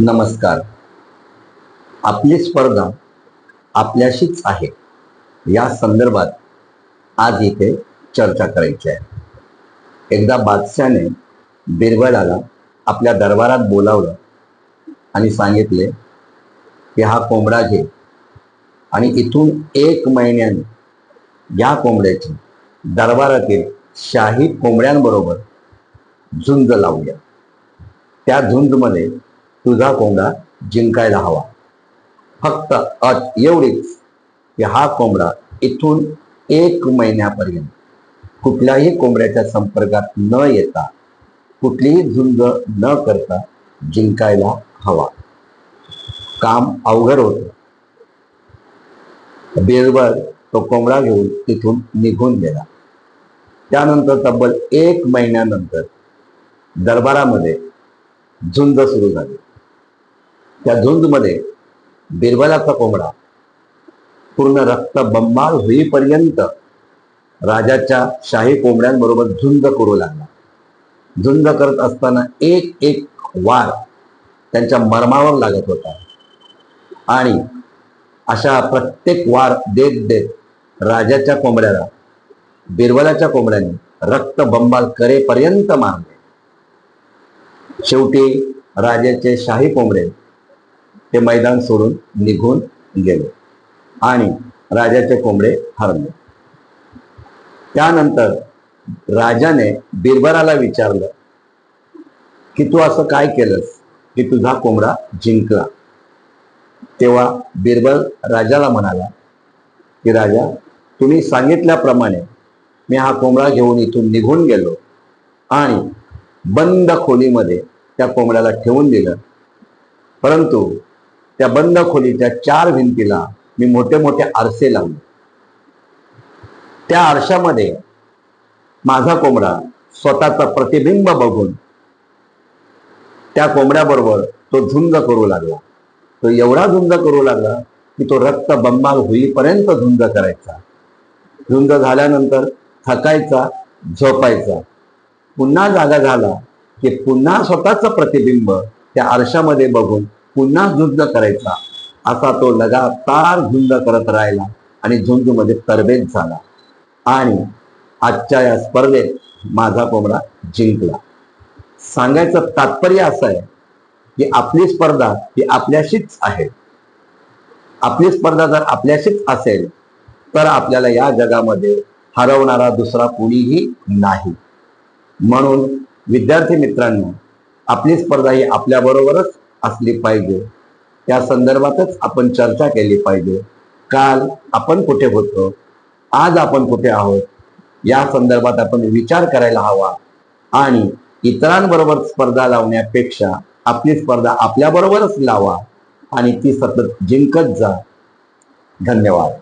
नमस्कार. आपली स्पर्धा आपल्याशीच आहे. या संदर्भात आज इथे चर्चा करायची आहे. एकदा बादशाने बिरबलाला आपल्या दरबारात बोलावलं आणि सांगितले की हा कोंबडा घे आणि इथून एक महिन्याने या कोंबड्याची दरबारातील शाही कोंबड्यांबरोबर झुंज लावूया. त्या झुंजमध्ये तुझा कोंबडा जिंकायला हवा. फक्त अट एवढीच की हा कोंबडा इथून एक महिन्यापर्यंत कुठल्याही कोंबड्याच्या संपर्कात न येता कुठलीही झुंज न करता जिंकायला हवा. काम अवघड होत. बेरभर तो कोंबडा घेऊन तिथून निघून गेला. त्यानंतर तब्बल एक महिन्यानंतर दरबारामध्ये झुंज सुरू झाली. त्या झुंजमध्ये बिरबलाचा कोंबडा पूर्ण रक्त बंबाळ होईपर्यंत राजाच्या शाही कोंबड्यांबरोबर झुंज करू लागला. झुंज करत असताना एक एक वार त्यांच्या मर्मावर लागत होता. आणि अशा प्रत्येक वार देत देत राजाच्या कोंबड्याला बिरबलाच्या कोंबड्याने रक्त बंबाल करेपर्यंत मारले. शेवटी राजाचे शाही कोंबडे ते मैदान सोडून निघून गेले आणि राजाचे कोंबडे हरले. त्यानंतर राजाने बिरबराला विचारलं की तू असं काय केलंस की तुझा कोंबडा जिंकला? तेव्हा बिरबल राजाला म्हणाला की राजा तुम्ही सांगितल्याप्रमाणे मी हा कोंबडा घेऊन इथून निघून गेलो आणि बंद खोलीमध्ये त्या कोंबड्याला ठेवून दिलं. परंतु त्या बंद खोलीच्या चार भिंतीला मी मोठे मोठे आरसे लावले. त्या आरशामध्ये माझा कोंबडा स्वतःचा प्रतिबिंब बघून त्या कोंबड्याबरोबर तो झुंज करू लागला. तो एवढा झुंज करू लागला की तो रक्त बंबाल होईपर्यंत झुंज करायचा. झुंज झाल्यानंतर थकायचा झोपायचा. पुन्हा जागा झाला की पुन्हा स्वतःचं प्रतिबिंब त्या आरशामध्ये बघून पुन्हा झुंज करायचा. असा तो लगातार झुंज करत राहिला आणि झुंजमध्ये तरबेज झाला. आणि आजच्या या स्पर्धेत माझा कोंबडा जिंकला. सांगायचं तात्पर्य असं आहे की आपली स्पर्धा ही आपल्याशीच आहे. आपली स्पर्धा जर आपल्याशीच असेल तर आपल्याला या जगामध्ये हरवणारा दुसरा कुणीही नाही. म्हणून विद्यार्थी मित्रांनो आपली स्पर्धा ही आपल्याबरोबरच असली पाहिजे. त्या संदर्भातच आपण चर्चा केली पाहिजे. काल आपण कुठे होतो? आज आपण कुठे आहोत? या संदर्भात आपण विचार करायला हवा. आणि इतरांबरोबर स्पर्धा लावण्यापेक्षा आपली स्पर्धा आपल्याबरोबरच लावा. आणि ती सतत जिंकत जा. धन्यवाद.